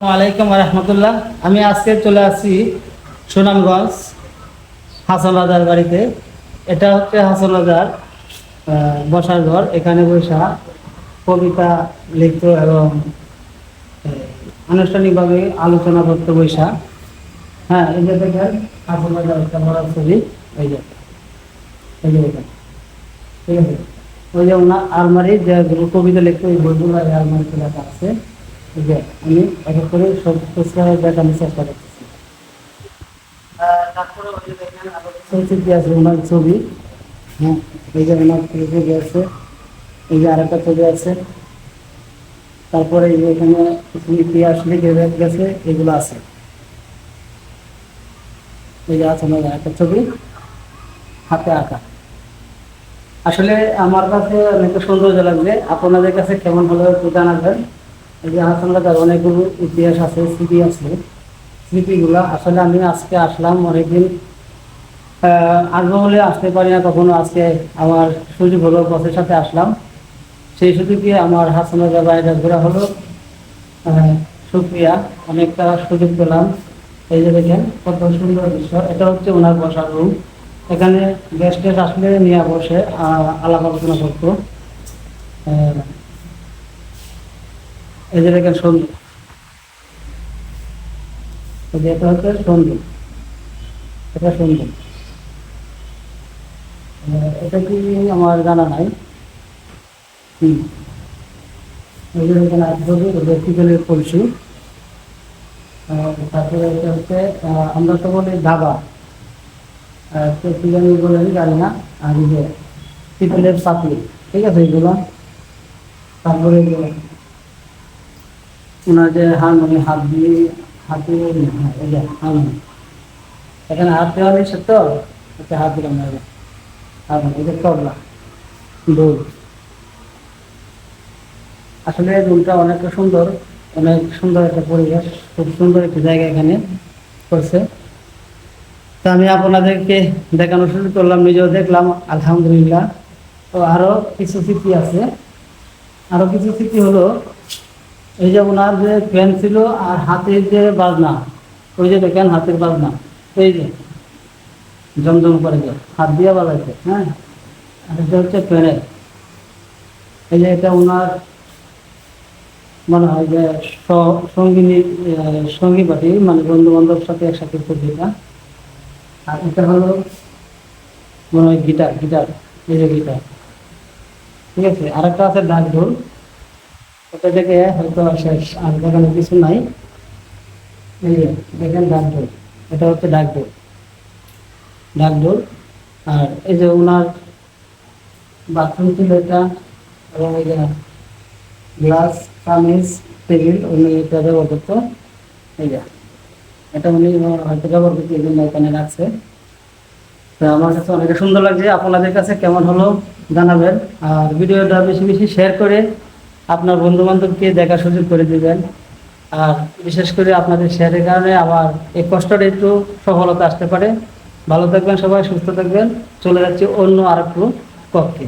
আলাইকুম রহমতুল্লাহ আমি আজকে চলে আসছি সুনামগঞ্জ হাসান রাজার বাড়িতে। এটা হচ্ছে হাসান রাজার বসার ঘর। এখানে বৈশা কবিতা, লিখত এবং আনুষ্ঠানিকভাবে আলোচনা করতে বৈশা হ্যাঁ এই যে দেখেন, হাসান রাজার একটা বড় ছবি। এই যে এই যে দেখেন। ঠিক আছে? ওই যে ওনার আলমারি, যে কবিতা লিখতে, ওই বইগুলো আলমারিতে লেখা আছে। যে আমি করে সব দেখানোর চেষ্টা করতেছি। আরও ছবি। হ্যাঁ এই যে ছবি আছে, এই যে আরেকটা ছবি আছে। তারপরে এই যে এখানে ইতিহাস লিখে গেছে, এগুলো আছে। এই যে আছে ওনার একটা ছবি, হাতে আঁকা। আসলে আমার কাছে অনেক সৌন্দর্য লাগবে আপনাদের কাছে কেমন হলো একটু জানাবেন। এই যে অনেকগুলো ইতিহাস আছে, স্মৃতি আছে। স্মৃতিগুলো আসলে আমি আজকে আসলাম অনেকদিন আসব বলে আসতে পারি না, কখনো আজকে আমার সুযোগ হলো, বসের সাথে আসলাম। সেই সুযোগে আমার হাসান রাজা বাইরে ঘোরা হলো। শুক্রিয়া অনেকটা সুযোগ পেলাম। এই যে দেখেন, কত সুন্দর দৃশ্য। এটা হচ্ছে ওনার বসার রুম এখানে গেস্ট আসলে নিয়ে বসে আলাপ আলোচনা করতো। এই যে দেখেন সন্ধু। এটা হচ্ছে সন্ধু। এটা সন্ধু। এটা কি আমার জানা নাই। হুম। এই যে এখানে আছে কলসি। তারপরে এটা হচ্ছে আমরা তো বলি ধাবা। প্রেসিডেন্ট বলেন জানি না। আর যে পিতলের পাতলি ঠিক আছে এইগুলো তারপরে যে হারমোনি হাত দিয়ে হাতে এখানে হাত দেওয়া তো ওকে হাত দিলাম না। হারমোনি যে তবলা, দোল। আসলে রুমটা অনেক সুন্দর অনেক সুন্দর একটা পরিবেশ, খুব সুন্দর একটা জায়গা এখানে করছে। তো আমি আপনাদেরকে দেখানো শুরু করলাম, নিজেও দেখলাম, আলহামদুলিল্লাহ। তো আরও কিছু স্মৃতি আছে। আরও কিছু স্মৃতি হলো এই যে ওনার যে ফ্যান ছিল আর হাতের যে বাজনা, ওই যে দেখেন হাতের বাজনা, এই যে জমজম করে যে হাত দিয়ে বাজাইছে হ্যাঁ? আর এটা হচ্ছে ফ্যানের। এই যে এটা ওনার মনে হয় যে সঙ্গিনী সঙ্গী পাঠি মানে বন্ধু বান্ধব সাথে একসাথে পত্রিকা। আর এটা হলো মনে হয় গিটার গিটার, এই যে গিটার। ঠিক আছে? আর একটা আছে ডাক ঢোল ওটা থেকে হয়তো শেষ, আর দেখানো কিছু নাই। এই যে, দেখেন ডাক এটা হচ্ছে ডাক ঢোল ডাক আর এই যে ওনার বাথরুম ছিল এটা, এবং এই যে গ্লাস চামিচ টেবিল উনি এটা ব্যবহার করতো। এই যে, এটা উনি হয়তো ব্যবহার করতে, এই জন্য এখানে রাখছে। তো আমার কাছে অনেক সুন্দর লাগছে। আপনাদের কাছে কেমন হলো জানাবেন। আর ভিডিওটা বেশি বেশি শেয়ার করে আপনার বন্ধু বান্ধবকে দেখার সুযোগ করে দিবেন। আর বিশেষ করে আপনাদের শেয়ারের কারণে আমার এই কষ্টটা একটু সফলতা আসতে পারে। ভালো থাকবেন সবাই, সুস্থ থাকবেন। চলে যাচ্ছে অন্য আর একটু কক্ষে